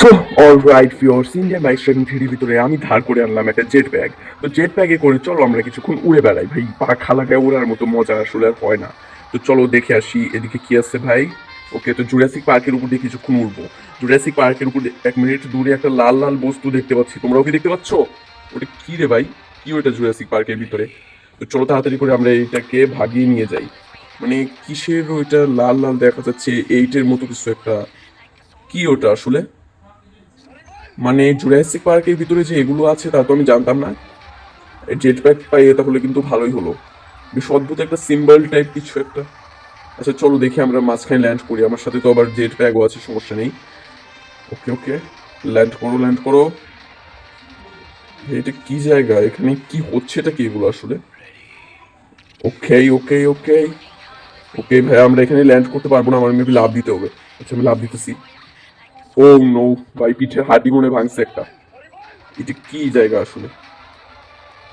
So all right ফিওর্স Indian bike থ্রির ভিতরে আমি ধার করে আনলাম একটা জেট ব্যাগ তো জেট ব্যাগে করে চলো, আমরা কিছুক্ষণ উড়ে বেড়াই। ভাই, পা খালাগায় উড়ার মতো মজা আসলে আর হয় না। তো চলো দেখে আসি, এদিকে কি আছে ভাই? ওকে তো জুরাসিক পার্কের উপর দিয়ে কিছুক্ষণ উড়বো। জুরাসিক পার্কের উপর এক মিনিট দূরে একটা লাল লাল বস্তু দেখতে পাচ্ছি। তোমরাও কি দেখতে পাচ্ছ? ওটা কি রে ভাই? কি ওটা জুরাসিক পার্কের ভিতরে? তো চলো তাড়াতাড়ি করে আমরা এইটাকে ভাগিয়ে নিয়ে যাই। মানে কিসের ওইটা লাল লাল দেখা যাচ্ছে? এইটের মতো কিছু একটা। কি ওটা আসলে? মানে জুরাসিক পার্কের ভিতরে যে এগুলো আছে, তা তো আমি জানতাম না। জেট প্যাক পাইয়ে তাহলে কিন্তু ভালোই হলো। বেশ অদ্ভুত একটা সিম্বল টাইপ কিছু একটা। আচ্ছা চলো দেখি আমরা মাঝখানে ল্যান্ড করি। আমার সাথে তো আবার জেট প্যাকও আছে, সমস্যা নেই। ওকে ওকে ল্যান্ড করো ল্যান্ড করো। এটা কি জায়গা? এখানে কি হচ্ছে এটা কি এগুলো আসলে? ওকে ওকে ওকে ওকে ভাই আমরা এখানে ল্যান্ড করতে পারব না, আমার মেবি লাভ দিতে হবে। আচ্ছা আমি লাভ দিতেছি। ও নো ভাই পিঠের হাড্ডি মনে ভাঙছে একটা। এটা কি জায়গা আসলে?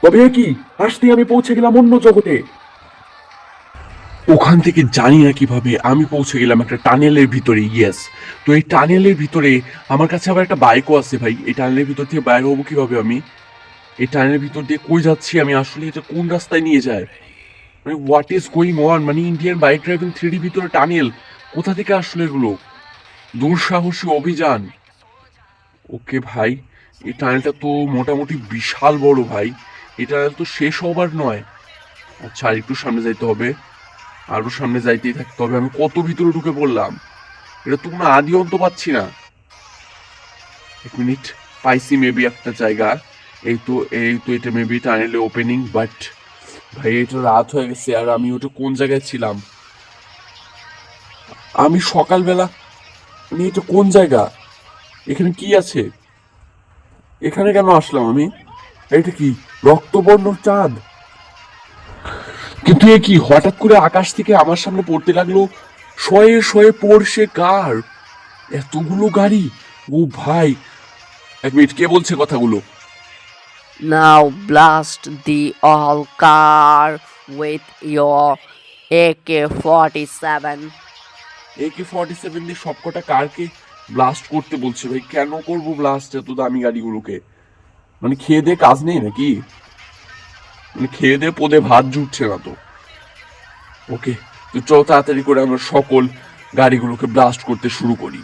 তবে কি? আসতেই আমি পৌঁছে গেলাম অন্য জগতে। ওখান থেকে জানি না কীভাবে আমি পৌঁছে গেলাম একটা টানেলের ভিতরে ইয়েস তো এই টানেলের ভিতরে আমার কাছে আবার একটা বাইকও আছে ভাই। এই টানেলের ভিতর থেকে বাইরে হব কীভাবে আমি? এই টানেলের ভিতর দিয়ে কই যাচ্ছি আমি? আসলে এটা কোন রাস্তায় নিয়ে যায়? মানে হোয়াট ইজ গোয়িং অন মানে ইন্ডিয়ান বাইক ড্রাইভিং থ্রি ভিতরে টানেল, কোথা থেকে আসলে এগুলো? দুঃসাহসী অভিযান। ওকে ভাই, এই টানেলটা তো মোটামুটি বিশাল বড় ভাই। এই টানেল তো শেষ হবার নয়। আচ্ছা আর একটু সামনে যাইতে হবে। আরও সামনে যাইতেই থাকতে হবে। আমি কত ভিতরে ঢুকে পড়লাম? এটা তো কোনো আদি অন্ত পাচ্ছি না। এক মিনিট, পাইছি মেবি একটা জায়গা। এই তো এই তো, এটা মেবি টানেলে ওপেনিং বাট ভাই এটা রাত হয়ে গেছে। আর আমি ওটা কোন জায়গায় ছিলাম? আমি সকালবেলা মানে এটা কোন জায়গা? এখানে কি আছে? এখানে কেন আসলাম আমি? এটা কি রক্তবর্ণ চাঁদ? কিন্তু এ কি, হঠাৎ করে আকাশ থেকে আমার সামনে পড়তে লাগল শয়ে শয়ে পড়ছে কার? এতগুলো গাড়ি? ও ভাই, এক মিনিট, কে বলছে কথাগুলো? Now all car all car A K AK-47. AK forty seven দিয়ে সবকটা কারকে ব্লাস্ট করতে বলছে ভাই। কেন করব ব্লাস্ট এত দামি গাড়িগুলোকে? মানে খেয়ে দিয়ে কাজ নেই নাকি? মানে খেয়ে দিয়ে পদে ভাত জুটছে না তো। ওকে তো চল তাড়াতাড়ি করে আমরা সকল গাড়িগুলোকে ব্লাস্ট করতে শুরু করি।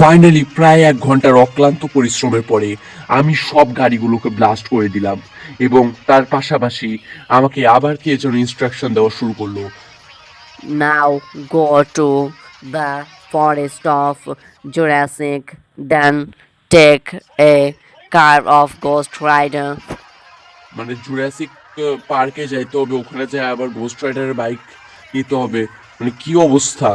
ফাইনালি প্রায় এক ঘণ্টার অক্লান্ত পরিশ্রমের পরে আমি সব গাড়িগুলোকে ব্লাস্ট করে দিলাম এবং তার পাশাপাশি আমাকে আবার কে যেন ইনস্ট্রাকশন দেওয়া শুরু করল। Now go to the forest of Jurassic, then take a car of Ghost Rider. মানে জুরাসিক পার্কে যাইতে হবে ওখানে যায় আবার গোস্ট রাইডারের বাইক নিতে হবে। মানে কি অবস্থা?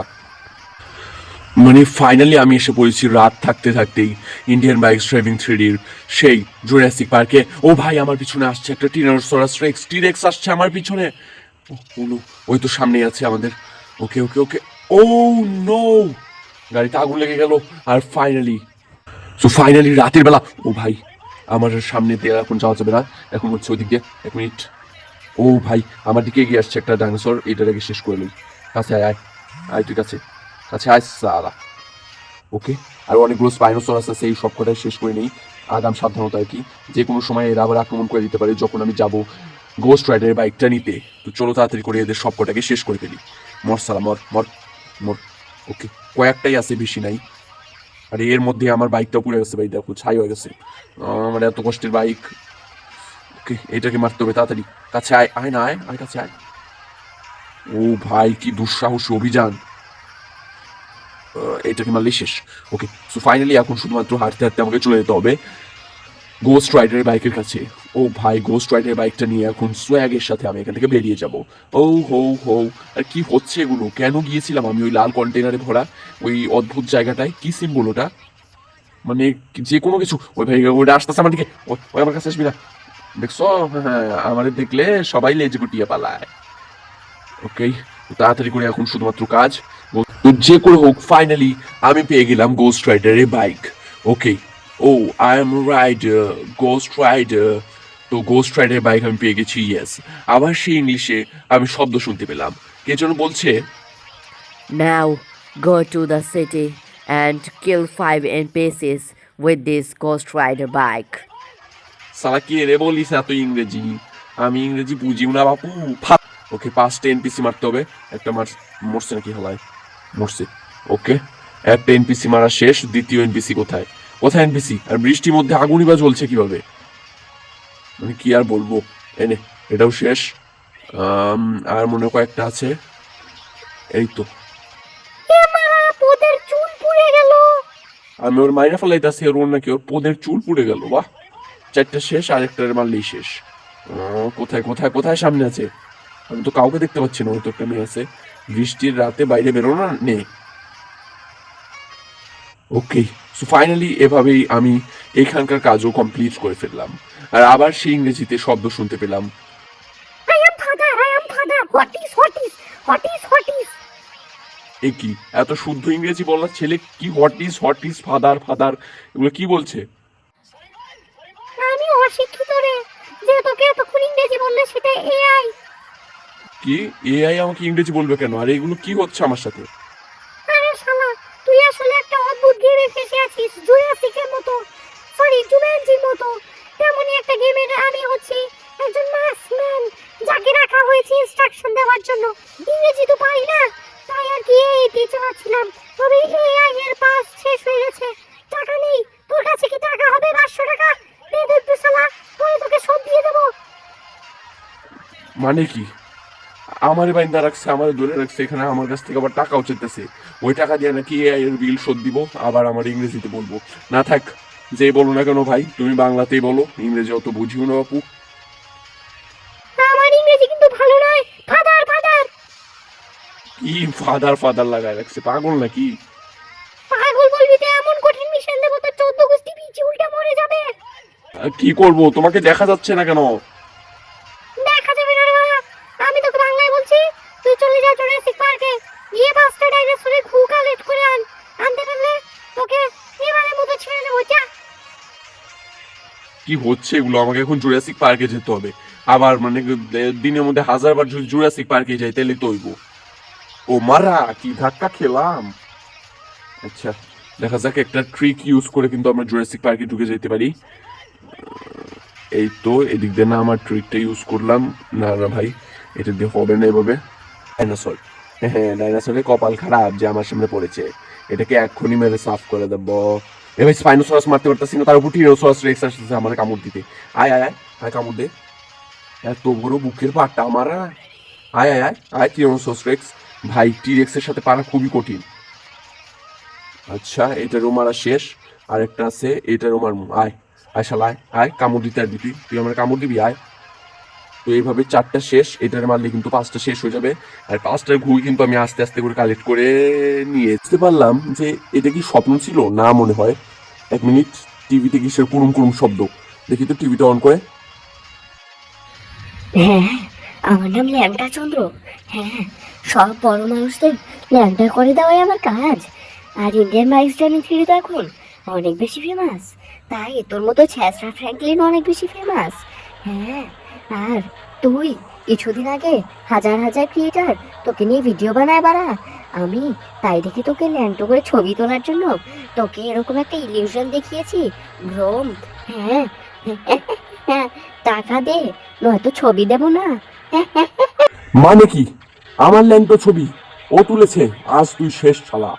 মানে ফাইনালি আমি এসে পড়েছি রাত থাকতে থাকতেই ইন্ডিয়ান বাইক ড্রাইভিং থ্রিডির সেই জুরাসিক পার্কে ও ভাই, আমার পিছনে আসছে একটা টিনোসরাস রেক্স টিরেক্স আসছে আমার পিছনে। ওই তো সামনেই আছে আমাদের। ওকে ওকে ওকে। ও নো গাড়িতে আগুন লেগে গেল। আর ফাইনালি সো ফাইনালি রাতের বেলা, ও ভাই, আমার সামনে দিয়ে এখন যাওয়া যাবে না। এখন হচ্ছে ওই দিক এক মিনিট। ও ভাই, আমার দিকে এগিয়ে আসছে একটা ডাইনোসর আগে শেষ করে নিই কাছে আয় আয় আয়, তুই কাছে। আয় সালা ওকে, আর অনেকগুলো স্পাইনোসর আছে সেই সব কটাই শেষ করে নেই। আগাম সাবধানতা আর কি। যে কোনো সময় এরা আবার আক্রমণ করে দিতে পারে যখন আমি যাব গোস্ট রাইডারের বাইকটা নিতে। তো চলো তাড়াতাড়ি করে এদের সব কটাকে শেষ করে ফেলি। মর সালা মর মর মর। ওকে, কয়েকটাই আছে, বেশি নাই। আর, এর মধ্যে আমার বাইকটাও পুড়ে গেছে ভাই, দেখো, ছাই হয়ে গেছে। আমার এত কষ্টের বাইক। ওকে, এটাকে মারতে হবে, তাড়াতাড়ি। কাছে আয় আয় না, আয় আয় কাছে আয়। ও ভাই, কি দুঃসাহসী অভিযান। এটাকে মারলেই শেষ। ওকে সো ফাইনালি এখন শুধুমাত্র হাঁটতে হাঁটতে আমাকে চলে যেতে হবে গোস্ট রাইডারের বাইকের কাছে। ও ভাই গোস্ট রাইডারের বাইকটা নিয়ে এখন সোয়াগের সাথে আমি এখান থেকে বেরিয়ে যাব। ও হো হো, আর কি হচ্ছে এগুলো? কেন গিয়েছিলাম আমি ওই লাল কন্টেনারে ভরা? ওই অদ্ভুত জায়গাটায়? কি সিম্বল ওটা? মানে যে কোনো কিছু। ওই ভাই ওটা আসতেছে আমার দিকে। ওই আমার কাছে আসবি না। দেখছ? হ্যাঁ আমাদের দেখলে সবাই লেজে গুটিয়ে পালায় ওকে তাড়াতাড়ি করে এখন শুধুমাত্র কাজ। তো যে করে হোক ফাইনালি আমি পেয়ে গেলাম ghost রাইডারের bike okay oh I am rider ghost rider তো গোস্ট রাইডারের বাইক আমি পেয়ে গেছি ইয়েস আবার সেই ইংলিশে আমি শব্দ শুনতে পেলাম। কে যেন বলছে Now go to the city and kill five NPCs with this ghost rider bike সালা কে রে বলিস এত ইংরেজি। আমি ইংরেজি বুঝিও না বাপু। ওকে পাঁচটা এনপিসি মারতে হবে। একটা মার মরছে নাকি হলায়। মরছে। ওকে? একটা এনপিসি মারা শেষ দ্বিতীয় এনপিসি কোথায়? কোথায় এনপিসি আর বৃষ্টির মধ্যে আগুনই বা জ্বলছে কীভাবে? মানে কি আর বলব? এনে এটাও শেষ। আর মনে কয়েকটা আছে? এই তো। আমি ওর মাইরা ফেলাইতেছি ওর নাকি ওর পোদের চুল পুড়ে গেল বাহ! চারটা শেষ আর আরেকটার মারলেই শেষ। কোথায় কোথায় কোথায় সামনে আছে? আমি তো কাউকে দেখতে পাচ্ছি না ওই তো একটা মেয়ে আছে। বৃষ্টির রাতে বাইরে বেরোনো নেই। ওকে সো ফাইনালি এভাবেই আমি এখানকার কাজও কমপ্লিট করে ফেললাম। আর আবার সেই ইংরেজিতে শব্দ শুনতে পেলাম? এ কি এত শুদ্ধ ইংরেজি বলার ছেলে কি what is what is father father এগুলো কি বলছে? আমি অশিক্ষিত রে যে তোকে এতক্ষণ ইংরেজি বললে সেটা এআই কি? এআই আমাকে ইংরেজি বলবে কেন? আর এগুলো কি হচ্ছে আমার সাথে? আরে শালা তুই আসলে একটা অদ্ভুত গেমে ফেসে আছিস জুরাসিকের মতো সরি জুম্যানজির মতো। তেমনই একটা গেমের আমি হচ্ছি একজন মাসম্যান যাকে রাখা হয়েছে ইনস্ট্রাকশন দেওয়ার জন্য। ইংরেজি তো পারি না তাই আর কি এই এটি চালাচ্ছিলাম। তবে এআই এর পাস শেষ হয়ে গেছে। টাকা নেই তোর কাছে কি টাকা হবে পাঁচশো টাকা? দে দে একটু শালা পরে তোকে সব দিয়ে দেবো। মানে কি? আমার বাইন্দা রাখছে আমার ধরে রাখছে এখানে আমার কাছ থেকে আবার টাকাও চেতেছে ওই টাকা দিয়ে নাকি এআই এর বিল শোধ দিব আবার আমার ইংরেজিতে বলব। না থাক যে বলো না কেন ভাই তুমি বাংলাতেই বলো ইংরেজি অত বুঝিও না বাপু আমার ইংরেজি কিন্তু ভালো নয় ফাদার ফাদার! কি ফাদার ফাদার লাগায় রাখছে পাগল নাকি? পাগল বলবি তো এমন কঠিন মিশন দেবো তো চোদ্দ গোষ্ঠী পিছিয়ে উল্টে মরে যাবে। আর কি করব তোমাকে দেখা যাচ্ছে না কেন? কি হচ্ছে এগুলো? আমাকে এখন জুরাসিক পার্কে যেতে হবে। আবার মানে দিনের মধ্যে হাজার বার যদি জুরাসিক পার্কে যাই, তাহলে তো হইব। ও মারা, কি ধাক্কা খেলাম। আচ্ছা দেখা যাক একটা ট্রিক ইউজ করে কিন্তু আমরা জুরাসিক পার্কে ঢুকে যেতে পারি। এই তো, এদিক দিয়ে না আমার ট্রিকটা ইউজ করলাম। না না ভাই, এটা দিয়ে হবে না এভাবে। ডাইনোসর হ্যাঁ ডাইনোসরের কপাল খারাপ যে আমার সামনে পড়েছে। এটাকে এক্ষুনি মেরে সাফ করে দেবো। এবার স্পাইনোসরাস মারতে পারতেছি না তার উপর টিনোসরাস রেক্স আসতেছে আমার কামড় দিতে। আয় আয় আয় আয় কামড় দে। এত বড় বুকের পাটটা আমার, আয়। আয় আয় আয় টিনোসরাস রেক্স ভাই টি রেক্সের সাথে পারা খুবই কঠিন। আচ্ছা এটারও মারা শেষ। আরেকটা আছে, এটারও মার আয় আয় শালা, আয় আয়, কামড় দিতে আসবি তুই। তুই আমার কামড় দিবি, আয়। তো এইভাবে চারটা শেষ, এটার মারলে কিন্তু পাঁচটা শেষ হয়ে যাবে। আর পাঁচটার ঘুই কিন্তু আমি আস্তে আস্তে করে কালেক্ট করে নিয়ে বুঝতে পারলাম যে এটা কি স্বপ্ন ছিল? না মনে হয়। এক মিনিট টিভিতে কিসের কুরুম কুরুম শব্দ? দেখি তো টিভিটা অন করে। হ্যাঁ আমার নাম ল্যাংটা চন্দ্র। হ্যাঁ সব বড় মানুষদের ল্যাংটা করে দেওয়াই আমার কাজ। আর ইন্ডিয়ান বাইক জানি থ্রি তো এখন অনেক বেশি ফেমাস তাই তোর মতো ছ্যাঁচড়া ফ্র্যাঙ্কলিন অনেক বেশি ফেমাস হ্যাঁ আর তুই, কিছুদিন আগে হাজার হাজার ক্রিয়েটার তোকে নিয়ে ভিডিও বানায় বাড়া। আমি তাই দেখে তোকে ল্যাংটো করে ছবি তোলার জন্য তোকে এরকম একটা ইলিউশন দেখিয়েছি। ভ্রম। হ্যাঁ হ্যাঁ টাকা দে, নয়তো ছবি দেবো না। মানে কি? আমার ল্যাংটো ছবি ও তুলেছে, আজ তুই শেষ শালা।